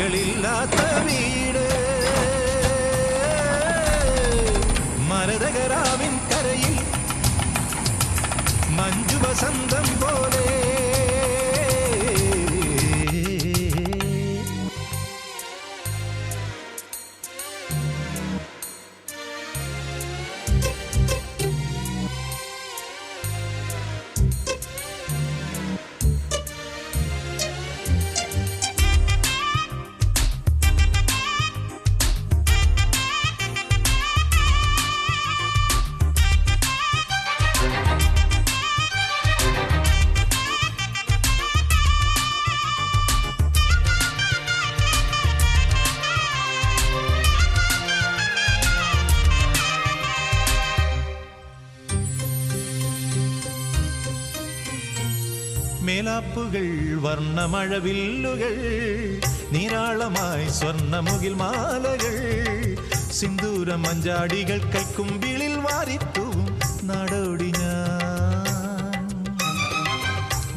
மகள் இல்லாத வீடு. மரதகராவின் கரையில் மஞ்சு வசந்தம் போலே മേലാപ്പുകൾ വർണമഴവില്ലുകൾ നീരാളമായി സ്വർണമുകിൽ മാലകൾ സിന്ദൂര മഞ്ചാടികൾ കൈക്കുമ്പിളിൽ വാരിപ്പൂ നാടോടി ഞാൻ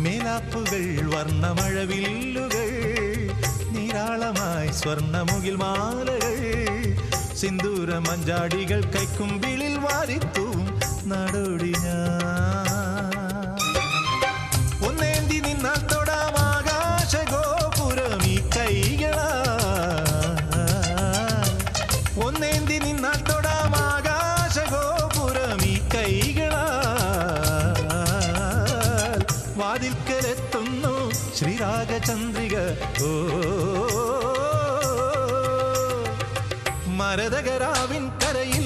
മേലാപ്പുകൾ വർണമഴവില്ലുകൾ നീരാളമായി സ്വർണമുകിൽ മാലകൾ സിന്ദൂര മഞ്ചാടികൾ കൈക്കുമ്പിളിൽ വാരിപ്പൂ നാടോടി ഞാൻ ശ്രീരാഗചന്ദ്രിക ഓ മരതകരാവിൻ കരയിൽ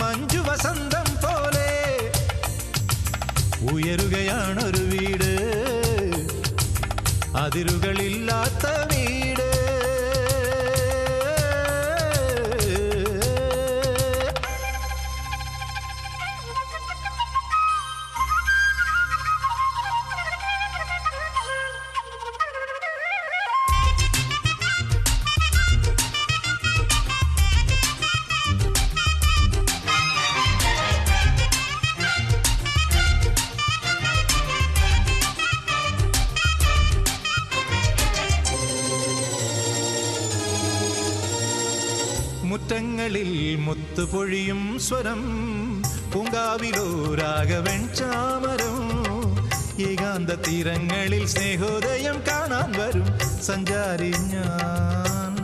മഞ്ജു വസന്തം പോലെ ഉയരുകയാണൊരു വീട്. അതിരുകളില്ലാത്ത വീട് മുത്തുപൊഴിയും സ്വരം പൂങ്കാവിലോ രാഘവൻ ചാമരം. ഏകാന്ത തീരങ്ങളിൽ സ്നേഹോദയം കാണാൻ വരും സഞ്ചാരി ഞാൻ.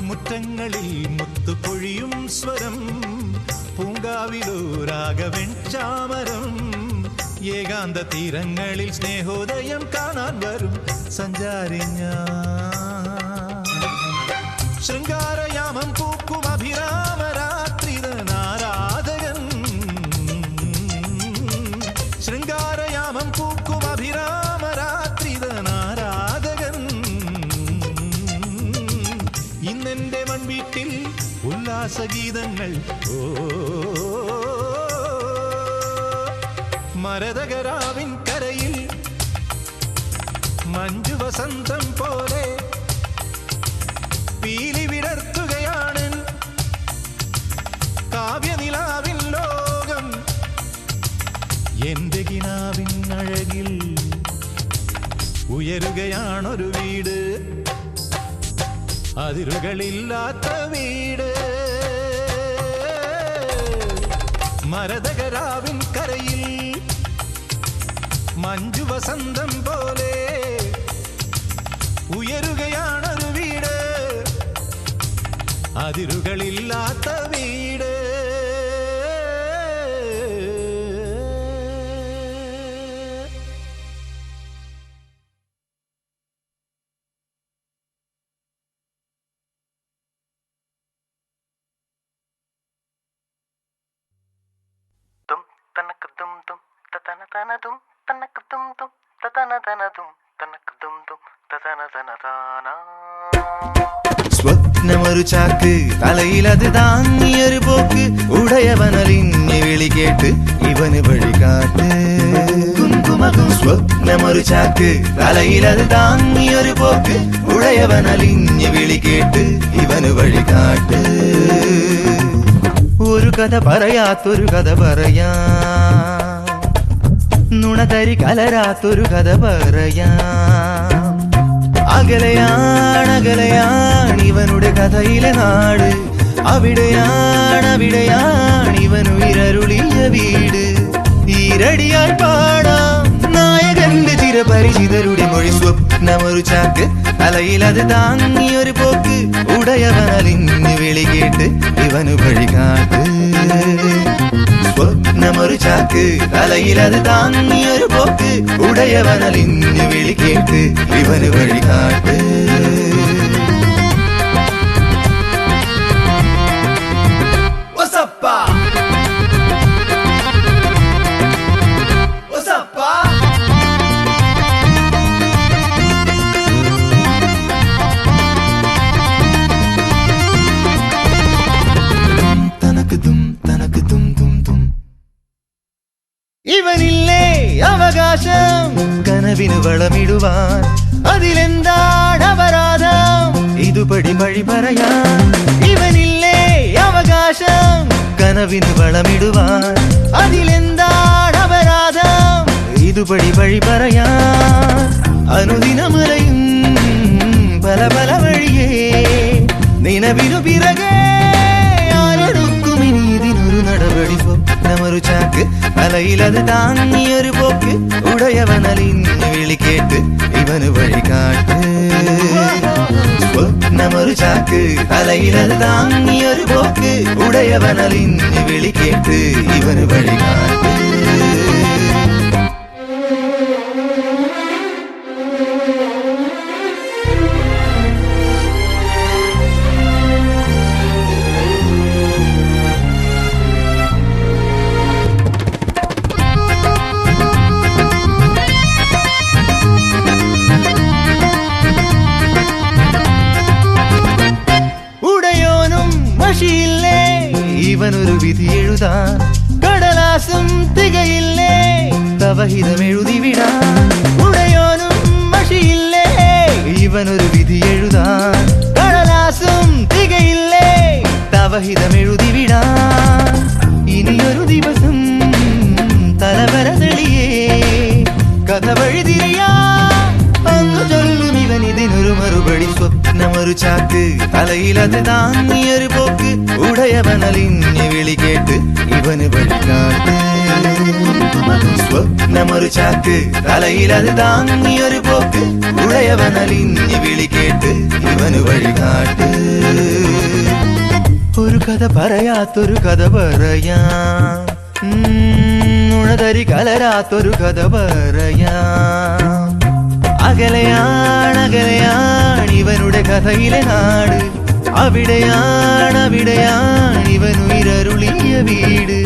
മുറ്റങ്ങളിൽ മുത്തുപൊഴിയും സ്വരം പൂങ്കാവിലോ രാഘവൻ ചാമരം. ഏകാന്ത തീരങ്ങളിൽ സ്നേഹോദയം കാണാൻ വരും സഞ്ചാരി ഞാൻ. ശൃംഗാരയാമം പൂക്കും ഉല്ലാസഗീതങ്ങൾ ഓ മരതകരാവിൻ കരയിൽ മഞ്ജു വസന്തം പോലെ പീലി വിടർത്തുകയാണ് കാവ്യനിലാവിൻ ലോകം. എന്റെ കിനാവിൻ അഴകിൽ ഉയരുകയാണൊരു വീട്. അതിരുകളില്ലാത്ത വീട്. മരതകരാവിൻ കരയിൽ മഞ്ജു വസന്തം പോലെ ഉയരുകയാണൊരു വീട് അതിരുകളില്ലാത്ത വീട്. സ്വപ്നമൊരു ചാക്ക് തലയിലത് താങ്ങിയൊരു പോക്ക് ഉടയവനലിഞ്ഞ് വിളി കേട്ട് ഇവന് വഴികാട്ട് കുങ്കുമകും സ്വപ്നമൊരു ചാക്ക് തലയിലത് താങ്ങിയൊരു പോക്ക് ഉടയവനലിഞ്ഞ് വിളി കേട്ട് ഇവന് വഴികാട്ട് ഒരു കഥ പറയാത്തൊരു കഥ പറയാ നുണതരി കലരാത്തൊരു കഥ പറയാ അകലെയാണ് അകലെയാണ് ഇവനുടെ കഥയിലെ നാട് അവിടെയാണ് അവിടെയാണ് ഇവൻ ഉയരരുളിയ വീട് ഈരടിയാൽ പാടാം നായകന്റെ ചിരപരിചിതരുടെ മൊഴി സ്വപ്നമൊരു ചാക്ക് തലയിലത് താങ്ങിയൊരു പോക്ക് ഉടയവനലിഞ്ഞ് വിളി കേട്ട് ഇവനു വഴികാട്ട് സ്വപ്നമൊരു ചാക്ക് തലയിലത് താങ്ങിയൊരു പോക്ക് ഉടയവനലിഞ്ഞ് വിളി കേട്ട് ഇവന് വഴികാട്ട് വളമിടുവാൻ അതിലെന്താണ് അപരാധം ഇതുപടി വഴി പറയാൻ. ഇവനില്ലേ അവകാശം? കനവിന് വളമിടുവാൻ. അതിലെന്താണ് അപരാധം ഇതുപടി വഴി പറയാൻ. അനുദിനമലയും പല പല വഴിയേ. നിലവിനു പിറകെ ആരെടുക്കും ഇനി ഇതിനൊരു നടപടി ஒரு சாக்கு. அலையில் அது தான் நீ ஒரு போக்கு. உடையவனலின் விழி கேட்டு இவனு வழிகாட்டு ஒரு சாக்கு. அலையில் அது தான் நீ ஒரு போக்கு. உடையவனலின் விழி கேட்டு இவனு வழிகாட்டு ഇവനൊരു വിധി എഴുതാൻ കടലാസും തികയില്ലേ? തവഹിതം എഴുതി വിടാൻ ഉടയോനും മഷിയില്ലേ? ഇവനൊരു വിധി എഴുതാൻ കടലാസും തികയില്ലേ? തവഹിതം എഴുതി വിടാൻ ഇനിയൊരു ദിവസം തലവര തെളിയേ. കഥ വഴിതിരിയാ സ്വപ്നമൊരു ചാക്ക് തലയിലത് താങ്ങിയൊരു പോക്ക് ഉടയവനലിഞ്ഞ് വിളി കേട്ട് ഇവന് വഴികാട്ട് സ്വപ്നമൊരു ചാക്ക് തലയിലത് താങ്ങിയൊരു പോക്ക് ഉടയവനലിഞ്ഞ് വിളി കേട്ട് ഇവന് വഴികാട്ട് ഒരു കഥ പറയാത്തൊരു കഥ പറയാം ഉണതരി കലരാത്തൊരു കഥ പറയാം അകലെയാണ് അകലെയാണ് ഇവനുടെ കഥയിലെ നാട് അവിടെയാണ് അവിടെയാണ് ഇവൻ ഉയരരുളിയ വീട്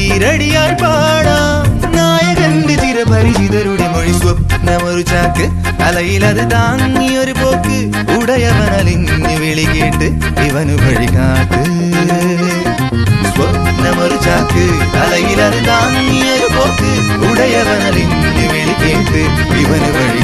ഈരടിയാൽ പാടാം നായകന്റെ ചിരപരിചിതരുടെ മൊഴി സ്വപ്നമൊരു ചാക്ക് തലയിലത് താങ്ങിയൊരു പോക്ക് ഉടയവനലിഞ്ഞ് വിളി കേട്ട് ഇവനു വഴികാട്ട് സ്വപ്നമൊരു ചാക്ക് തലയിലത് താങ്ങിയൊരു പോക്ക് ഉടയവനലിഞ്ഞ് വിളി കേട്ട് ഇവന് വഴികാട്ട്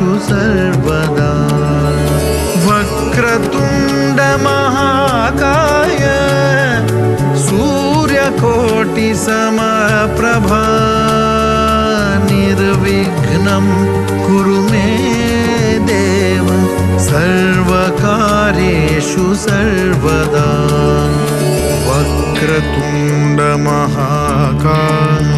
सर्वदा। वक्रतुण्डमहाकाय सूर्यकोटिसमप्रभा निर्विघ्नं कुरु मे देव सर्वकार्येषु सर्वदा। वक्रतुण्डमहाकाय